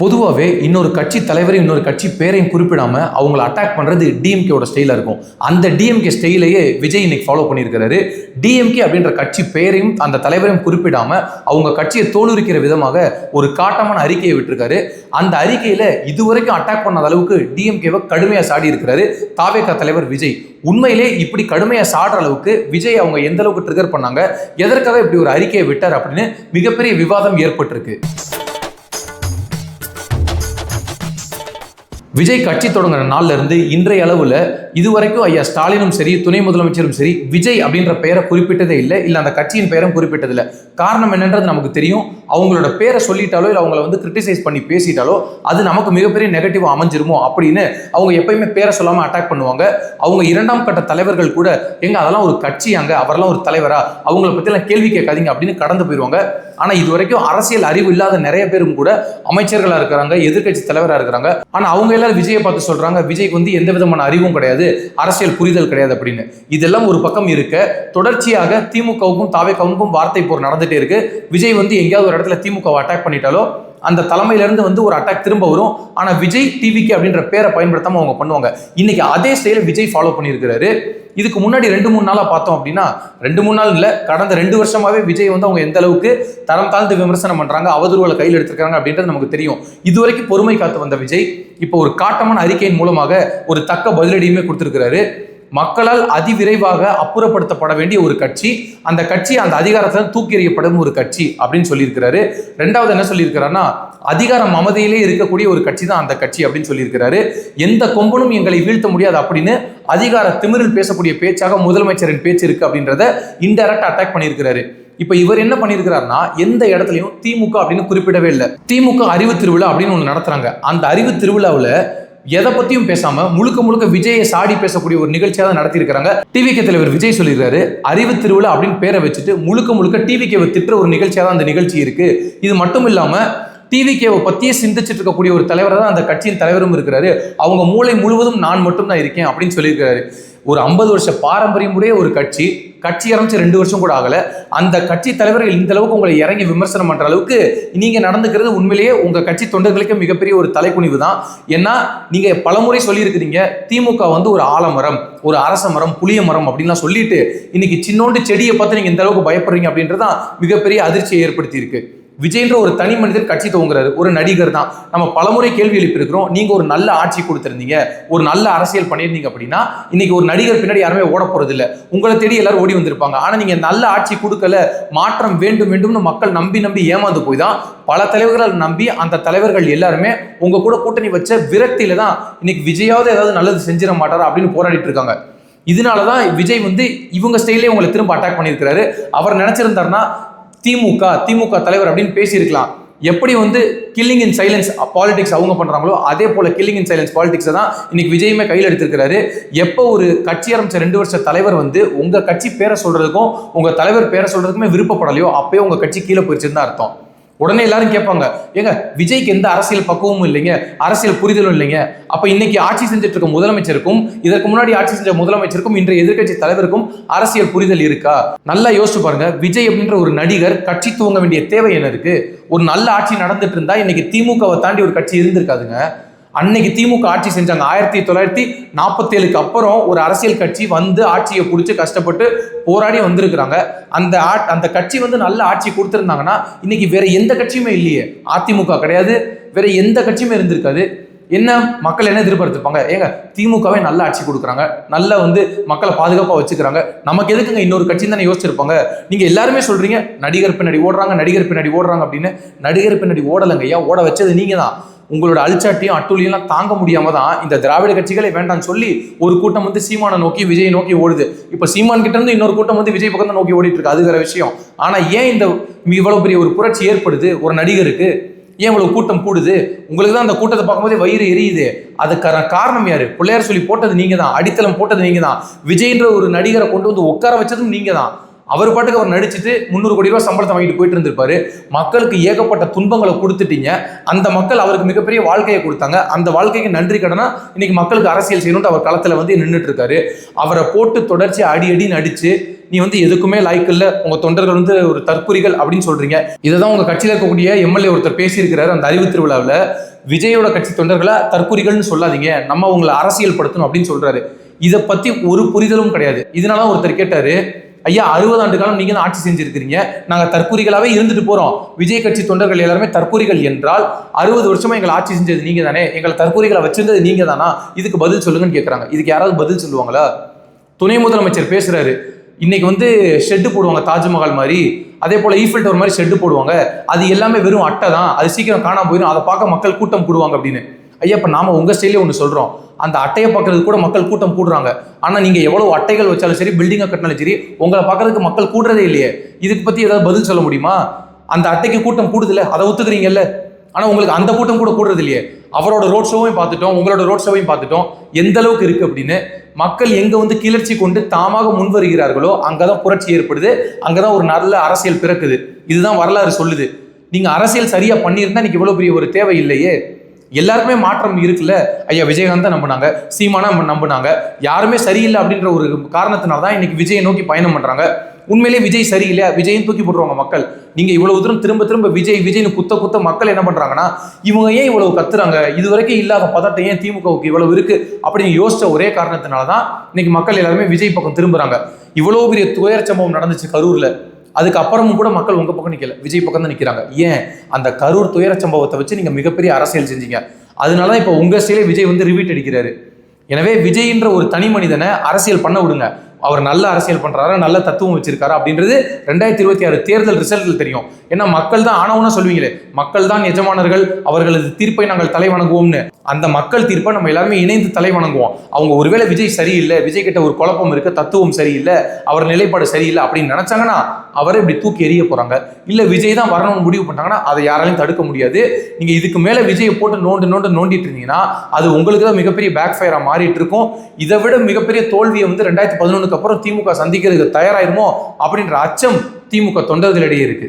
பொதுவாகவே இன்னொரு கட்சி தலைவரையும் இன்னொரு கட்சி பேரையும் குறிப்பிடாமல் அவங்கள அட்டாக் பண்ணுறது டிஎம்கேவோட ஸ்டைலாக இருக்கும். அந்த டிஎம்கே ஸ்டைலையே விஜய் இன்னைக்கு ஃபாலோ பண்ணியிருக்கிறாரு. டிஎம்கே அப்படின்ற கட்சி பேரையும் அந்த தலைவரையும் குறிப்பிடாமல் அவங்க கட்சியை தோலுரிக்கிற விதமாக ஒரு காட்டமான அறிக்கையை விட்டிருக்காரு. அந்த அறிக்கையில் இதுவரைக்கும் அட்டாக் பண்ணாத அளவுக்கு டிஎம்கேவை கடுமையாக சாடி இருக்கிறாரு தாவேகா தலைவர் விஜய். உண்மையிலே இப்படி கடுமையாக சாடுற அளவுக்கு விஜய் அவங்க எந்த அளவுக்கு ட்ரிகர் பண்ணாங்க எதற்காக இப்படி ஒரு அறிக்கையை விட்டார் அப்படின்னு மிகப்பெரிய விவாதம் ஏற்பட்டிருக்கு. விஜய் கட்சி தொடங்குற நாள்ல இருந்து இன்றைய அளவில் இதுவரைக்கும் ஐயா ஸ்டாலினும் சரி துணை முதலமைச்சரும் சரி விஜய் அப்படின்ற பெயரை குறிப்பிட்டதே இல்லை. இல்லை அந்த கட்சியின் பெயரும் குறிப்பிட்டதில்லை. காரணம் என்னன்றது நமக்கு தெரியும். அவங்களோட பேரை சொல்லிட்டாலோ இல்லை அவங்கள வந்து கிரிட்டிசைஸ் பண்ணி பேசிட்டாலோ அது நமக்கு மிகப்பெரிய நெகட்டிவ் அமைஞ்சிருமோ அப்படின்னு அவங்க எப்பயுமே பேரை சொல்லாமல் அட்டாக் பண்ணுவாங்க. அவங்க இரண்டாம் கட்ட தலைவர்கள் கூட எங்க அதெல்லாம் ஒரு கட்சி அங்கே அவரெல்லாம் ஒரு தலைவரா? அவங்கள பற்றிலாம் கேள்வி கேட்காதீங்க அப்படின்னு கடந்து போயிடுவாங்க ஆனால் இது வரைக்கும் அரசியல் அறிவு இல்லாத நிறைய பேரும் கூட அமைச்சர்களாக இருக்கிறாங்க எதிர்க்கட்சி தலைவராக இருக்கிறாங்க. ஆனால் அவங்க எல்லாரும் விஜயை பார்த்து சொல்றாங்க விஜய்க்கு வந்து எந்த விதமான அறிவும் கிடையாது அரசியல் புரிதல் கிடையாது அப்படின்னு. இதெல்லாம் ஒரு பக்கம் இருக்க தொடர்ச்சியாக திமுகவுக்கும் தாவேக்காவுக்கும் வார்த்தை போர் நடந்துட்டே இருக்கு. விஜய் வந்து எங்கேயாவது ஒரு இடத்துல திமுகவை அட்டாக் பண்ணிட்டாலோ அந்த தலைமையிலேருந்து வந்து ஒரு அட்டாக் திரும்ப வரும். ஆனால் விஜய் டிவிக்கு அப்படின்ற பேரை பயன்படுத்தாமல் அவங்க பண்ணுவாங்க. இன்னைக்கு அதே ஸ்டைல விஜய் ஃபாலோ பண்ணியிருக்கிறாரு. இதுக்கு முன்னாடி ரெண்டு மூணு நாளாக பார்த்தோம் அப்படின்னா ரெண்டு மூணு நாள் இல்லை கடந்த ரெண்டு வருஷமாகவே விஜய் வந்து அவங்க எந்த அளவுக்கு தரம் தாழ்ந்து விமர்சனம் பண்ணுறாங்க அவதூறுகளை கையில் எடுத்திருக்காங்க அப்படின்றது நமக்கு தெரியும். இதுவரைக்கும் பொறுமை காத்து வந்த விஜய் இப்போ ஒரு காட்டமான அறிக்கையின் மூலமாக ஒரு தக்க பதிலடியுமே கொடுத்துருக்கிறாரு. மக்களால் அதிவிரைவாக அப்புறப்படுத்தப்பட வேண்டிய ஒரு கட்சி. அந்த கட்சி அந்த அதிகாரத்தில் தூக்கி எறியப்படும் ஒரு கட்சி அப்படின்னு சொல்லியிருக்கிறாரு. ரெண்டாவது என்ன சொல்லியிருக்கிறாருன்னா அதிகார மமதையிலே இருக்கக்கூடிய ஒரு கட்சி தான் அந்த கட்சி அப்படின்னு சொல்லியிருக்கிறாரு. எந்த கொம்பனும் எங்களை வீழ்த்த முடியாது அப்படின்னு அதிகார திமிரில் பேசக்கூடிய பேச்சாக முதலமைச்சரின் பேச்சு இருக்கு அப்படின்றத இன்டெரக்ட் அட்டாக் பண்ணியிருக்கிறாரு. இப்ப இவர் என்ன பண்ணியிருக்கிறாருன்னா எந்த இடத்துலையும் திமுக அப்படின்னு குறிப்பிடவே இல்லை. திமுக அறிவு திருவிழா அப்படின்னு ஒன்று நடத்துறாங்க. அந்த அறிவு திருவிழாவில் எதை பத்தியும் பேசாம முழுக்க முழுக்க விஜயை சாடி பேசக்கூடிய ஒரு நிகழ்ச்சியாக தான் நடத்தியிருக்கிறாங்க. டிவிகே தலைவர் விஜய் சொல்லியிருக்காரு அறிவு திருவிழா அப்படின்னு பேரை வச்சுட்டு முழுக்க முழுக்க டிவிகேவை திட்டுற ஒரு நிகழ்ச்சியாக தான் அந்த நிகழ்ச்சி இருக்கு. இது மட்டும் இல்லாம டிவிகேவை பத்தியே சிந்திச்சுட்டு இருக்கக்கூடிய ஒரு தலைவராக தான் அந்த கட்சியின் தலைவரும் இருக்கிறாரு. அவங்க மூளை முழுவதும் நான் மட்டும் தான் இருக்கேன் அப்படின்னு சொல்லியிருக்கிறாரு. ஒரு ஐம்பது வருஷ பாரம்பரியமுடைய ஒரு கட்சி கட்சி ஆரம்பிச்சு ரெண்டு வருஷம் கூட ஆகல. அந்த கட்சி தலைவர்கள் இந்த அளவுக்கு உங்களை இறங்கி விமர்சனம் பண்ற அளவுக்கு நீங்க நடந்துக்கிறது உண்மையிலேயே உங்க கட்சி தொண்டர்களுக்கு மிகப்பெரிய ஒரு தலைக்குனிவு தான். ஏன்னா நீங்க பலமுறை சொல்லியிருக்கிறீங்க திமுக வந்து ஒரு ஆலமரம் ஒரு அரச மரம் புளிய மரம் அப்படின்லாம் சொல்லிட்டு இன்னைக்கு சின்னோண்டு செடியை பார்த்து நீங்க இந்த அளவுக்கு பயப்படுறீங்க அப்படின்றதான் மிகப்பெரிய அதிர்ச்சியை ஏற்படுத்தி இருக்கு விஜய்ன்ற ஒரு தனி மனிதர் கட்சி துவங்குறாரு. ஒரு நடிகர் தான். நம்ம பலமுறை கேள்வி எழுப்பியிருக்கிறோம். நீங்க ஒரு நல்ல ஆட்சி கொடுத்திருந்தீங்க. ஒரு நல்ல அரசியல் பண்ணியிருந்தீங்க அப்படின்னா இன்னைக்கு ஒரு நடிகர் பின்னாடி யாருமே ஓட போறது இல்லை உங்களை தேடி எல்லாரும் ஓடி வந்திருப்பாங்க. ஆனா நீங்க நல்ல ஆட்சி கொடுக்கல மாற்றம் வேண்டும் வேண்டும்னு மக்கள் நம்பி நம்பி ஏமாந்து போய் தான் பல தலைவர்கள் நம்பி அந்த தலைவர்கள் எல்லாருமே உங்க கூட கூட்டணி வச்ச விரக்தியில தான் இன்னைக்கு விஜயாவது ஏதாவது நல்லது செஞ்சிட மாட்டாரா அப்படின்னு போராடிட்டு இருக்காங்க. இதனால தான் விஜய் வந்து இவங்க ஸ்டைலே உங்களை திரும்ப அட்டாக் பண்ணியிருக்கிறாரு. அவர் நினைச்சிருந்தாருன்னா திமுக திமுக தலைவர் அப்படின்னு பேசியிருக்கலாம். எப்படி வந்து கில்லிங் இன் சைலன்ஸ் பாலிடிக்ஸ் அவங்க பண்ணுறாங்களோ அதே போல் கில்லிங் இன் சைலன்ஸ் பாலிடிக்ஸை தான் இன்னைக்கு விஜயுமே கையில் எடுத்திருக்கிறாரு. எப்போ ஒரு கட்சி ஆரம்பித்த ரெண்டு வருஷ தலைவர் வந்து உங்கள் கட்சி பேரை சொல்கிறதுக்கும் உங்கள் தலைவர் பேரை சொல்கிறதுக்குமே விருப்பப்படலையோ அப்போயே உங்க கட்சி கீழே போயிடுச்சுன்னு தான் அர்த்தம். உடனே எல்லாரும் கேட்பாங்க ஏங்க விஜய்க்கு எந்த அரசியல் பக்குவமும் இல்லைங்க அரசியல் புரிதலும் இல்லைங்க. அப்ப இன்னைக்கு ஆட்சி செஞ்சுட்டு இருக்க முதலமைச்சருக்கும் இதற்கு முன்னாடி ஆட்சி செஞ்ச முதலமைச்சருக்கும் இன்றைய எதிர்க்கட்சி தலைவருக்கும் அரசியல் புரிதல் இருக்கா? நல்லா யோசிச்சு பாருங்க விஜய் அப்படின்ற ஒரு நடிகர் கட்சி துவங்க வேண்டிய தேவை என்ன இருக்கு? ஒரு நல்ல ஆட்சி நடந்துட்டு இருந்தா இன்னைக்கு திமுகவை தாண்டி ஒரு கட்சி இருந்திருக்காதுங்க. அன்னைக்கு திமுக ஆட்சி செஞ்சாங்க. ஆயிரத்தி தொள்ளாயிரத்தி நாற்பத்தேழுக்கு அப்புறம் ஒரு அரசியல் கட்சி வந்து ஆட்சியை பிடிச்சி கஷ்டப்பட்டு போராடி வந்திருக்கிறாங்க. அந்த ஆட் அந்த கட்சி வந்து நல்ல ஆட்சி கொடுத்துருந்தாங்கன்னா இன்னைக்கு வேற எந்த கட்சியுமே இல்லையே. அதிமுக கிடையாது. வேற எந்த கட்சியுமே இருந்திருக்காது. என்ன? மக்கள் என்ன எதிர்பார்த்துப்பாங்க ஏங்க திமுகவே நல்ல ஆட்சி கொடுக்குறாங்க. நல்ல வந்து மக்களை பாதுகாப்பாக வச்சுக்கிறாங்க. நமக்கு எதுக்குங்க இன்னொரு கட்சி தானே யோசிச்சிருப்பாங்க? நீங்கள் எல்லாருமே சொல்கிறீங்க நடிகர் பின்னாடி ஓடுறாங்க நடிகர் பின்னாடி ஓடுறாங்க அப்படின்னு. நடிகர் பின்னாடி ஓடலைங்க ஐயா ஓட வச்சது நீங்கள் தான் உங்களோட அழிச்சாட்டியும் அட்டூழியெல்லாம் தாங்க முடியாம தான் இந்த திராவிட கட்சிகளே வேண்டாம்னு சொல்லி ஒரு கூட்டம் வந்து சீமானை நோக்கி விஜய் நோக்கி ஓடுது. இப்போ சீமான் கிட்ட இருந்து இன்னொரு கூட்டம் வந்து விஜய் பக்கம் தான் நோக்கி ஓடிட்டு இருக்கு. அது வேற விஷயம். ஆனா ஏன் இந்த இவ்வளவு பெரிய ஒரு புரட்சி ஏற்படுது? ஒரு நடிகருக்கு. ஏன் இவ்வளவு கூட்டம் கூடுது? உங்களுக்கு தான் அந்த கூட்டத்தை பார்க்கும்போதே வயிறு எரியுது. அதுக்கான காரணம் யாரு? பிள்ளையார் சொல்லி போட்டது நீங்க தான் அடித்தளம் போட்டது நீங்க தான் விஜய்ன்ற ஒரு நடிகரை கொண்டு வந்து உட்கார வச்சதும் நீங்க தான் அவர் பாட்டுக்கு அவர் நடிச்சுட்டு முந்நூறு கோடி ரூபாய் சம்பளத்தை வாங்கிட்டு போயிட்டு இருந்திருப்பாரு. மக்களுக்கு ஏகப்பட்ட துன்பங்களை கொடுத்துட்டீங்க. அந்த மக்கள் அவருக்கு மிகப்பெரிய வாழ்க்கையை கொடுத்தாங்க. அந்த வாழ்க்கைக்கு நன்றி கடனா இன்னைக்கு மக்களுக்கு அரசியல் செய்யணும்ட்டு அவர் களத்துல வந்து நின்றுட்டு இருக்காரு அவரை போட்டு தொடர்ச்சி அடி அடி நடிச்சு நீ வந்து எதுக்குமே லாய்க்கு இல்ல. உங்க தொண்டர்கள் வந்து ஒரு தற்குறிகள் அப்படின்னு சொல்றீங்க. இதை தான் உங்க கட்சியில இருக்கக்கூடிய எம்எல்ஏ ஒருத்தர் பேசியிருக்கிறாரு அந்த அறிவு திருவிழாவில். விஜயோட கட்சி தொண்டர்களை தற்குறிகள்னு சொல்லாதீங்க. நம்ம உங்களை அரசியல் படுத்தணும் அப்படின்னு சொல்றாரு. இதை பத்தி ஒரு புரிதலும் கிடையாது. இதனால ஒருத்தர் கேட்டாரு ஐயா அறுபது ஆண்டு காலம் நீங்க தான் ஆட்சி செஞ்சிருக்கிறீங்க. நாங்க தற்கூரிகளாவே இருந்துட்டு போறோம். விஜய் கட்சி தொண்டர்கள் எல்லாருமே தற்கூரிகள் என்றால் அறுபது வருஷமா எங்களை ஆட்சி செஞ்சது நீங்க தானே எங்களை தற்கூரிகளை வச்சிருந்தது நீங்க தானா இதுக்கு பதில் சொல்லுங்கன்னு கேட்குறாங்க இதுக்கு யாராவது பதில் சொல்லுவாங்களா? துணை முதலமைச்சர் பேசுறாரு. இன்னைக்கு வந்து ஷெட்டு போடுவாங்க தாஜ்மஹால் மாதிரி. அதே போல ஈஃபில் டவர் மாதிரி ஷெட்டு போடுவாங்க. அது எல்லாமே வெறும் அட்டை தான். அது சீக்கிரம் காணாம போயிடும் அதை பார்க்க மக்கள் கூட்டம் கூடுவாங்க அப்படின்னு. ஐயா இப்போ நாம உங்க ஸ்டைலே ஒன்று சொல்றோம். அந்த அட்டையை பார்க்கறதுக்கு கூட மக்கள் கூட்டம் கூடுறாங்க. ஆனா நீங்க எவ்வளவு அட்டைகள் வச்சாலும் சரி பில்டிங்கை கட்டினாலும் சரி உங்களை பார்க்கறதுக்கு மக்கள் கூடுறதே இல்லையே. இதுக்கு பத்தி ஏதாவது பதில் சொல்ல முடியுமா? அந்த அட்டைக்கு கூட்டம் கூடுதுல அதை ஒத்துக்கிறீங்கல்ல? ஆனா உங்களுக்கு அந்த கூட்டம் கூட கூடுறது இல்லையே. அவரோட ரோட் ஷோவையும் பார்த்துட்டோம் உங்களோட ரோட் ஷோவையும் பார்த்துட்டோம். எந்த அளவுக்கு இருக்கு அப்படின்னு மக்கள் எங்க வந்து கிளர்ச்சி கொண்டு தாமாக முன் வருகிறார்களோ அங்கதான் புரட்சி ஏற்படுது. அங்கதான் ஒரு நல்ல அரசியல் பிறக்குது. இதுதான் வரலாறு சொல்லுது. நீங்க அரசியல் சரியா பண்ணியிருந்தா இன்னைக்கு இவ்வளவு பெரிய ஒரு தேவை இல்லையே. எல்லாருக்குமே மாற்றம் இருக்குல்ல? ஐயா விஜயகாந்த் தான் நம்பினாங்க. சீமானா நம்பினாங்க. யாருமே சரியில்லை அப்படின்ற ஒரு காரணத்தினால தான் இன்னைக்கு விஜயை நோக்கி பயணம் பண்றாங்க. உண்மையிலேயே விஜய் சரியில்லை. விஜயும் தூக்கி போட்டுருவாங்க மக்கள். நீங்க இவ்வளவு தூரம் திரும்ப திரும்ப விஜய் விஜய்னு குத்த குத்த மக்கள் என்ன பண்றாங்கன்னா இவங்க ஏன் இவ்வளவு கத்துறாங்க? இது வரைக்கும் இல்லாத பதட்டம் ஏன் திமுகவுக்கு இவ்வளவு இருக்கு? அப்படின்னு யோசிச்ச ஒரே காரணத்தினால தான் இன்னைக்கு மக்கள் எல்லாருமே விஜய் பக்கம் திரும்புறாங்க. இவ்வளவு பெரிய துயர சம்பவம் நடந்துச்சு கரூர்ல. அதுக்கப்புறமும் கூட மக்கள் உங்கள் பக்கம் நிற்கல விஜய் பக்கம் தான் நிற்கிறாங்க ஏன்? அந்த கரூர் துயர சம்பவத்தை வச்சு நீங்கள் மிகப்பெரிய அரசியல் செஞ்சீங்க. அதனால தான் இப்போ உங்கள் ஸ்டைலே விஜய் வந்து ரிவீட் அடிக்கிறாரு. எனவே விஜய்ன்ற ஒரு தனி மனிதனை அரசியல் பண்ண விடுங்க. அவர் நல்ல அரசியல் பண்றாரா நல்ல தத்துவம் வச்சிருக்காரா அப்படின்றது ரெண்டாயிரத்தி இருபத்தி ஆறு தேர்தல் ரிசல்ட்டில் தெரியும். ஏன்னா மக்கள் தான் ஆனவனா சொல்லுவீங்களே மக்கள் தான் எஜமானர்கள் அவர்களது தீர்ப்பை நாங்கள் தலை வணங்குவோம்னு அந்த மக்கள் தீர்ப்பை நம்ம எல்லாருமே இணைந்து தலை வணங்குவோம். அவங்க ஒருவேளை விஜய் சரியில்லை விஜய் கிட்ட ஒரு குழப்பம் இருக்கு தத்துவம் சரியில்லை அவர் நிலைப்பாடு சரியில்லை அப்படின்னு நினைச்சாங்கன்னா அவரை இப்படி தூக்கி எறிய போறாங்க. இல்ல விஜய் தான் வரணும்னு முடிவு பண்ணாங்கன்னா அதை யாராலையும் தடுக்க முடியாது. நீங்க இதுக்கு மேல விஜயை போட்டு நோண்டு நோண்டு நோண்டிட்டு இருந்தீங்கன்னா அது உங்களுக்கு தான் மிகப்பெரிய பேக் ஃபயரா மாறிட்டு இருக்கும். இதை விட மிகப்பெரிய தோல்வியை வந்து ரெண்டாயிரத்தி பதினொன்னுக்கு அப்புறம் திமுக சந்திக்கிறதுக்கு தயாராயிருமோ அப்படின்ற அச்சம் திமுக தொண்டர்களிடையே இருக்கு.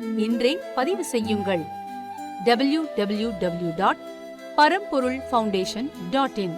இன்றே பதிவு செய்யுங்கள். W W W dot Paramporul foundation dot in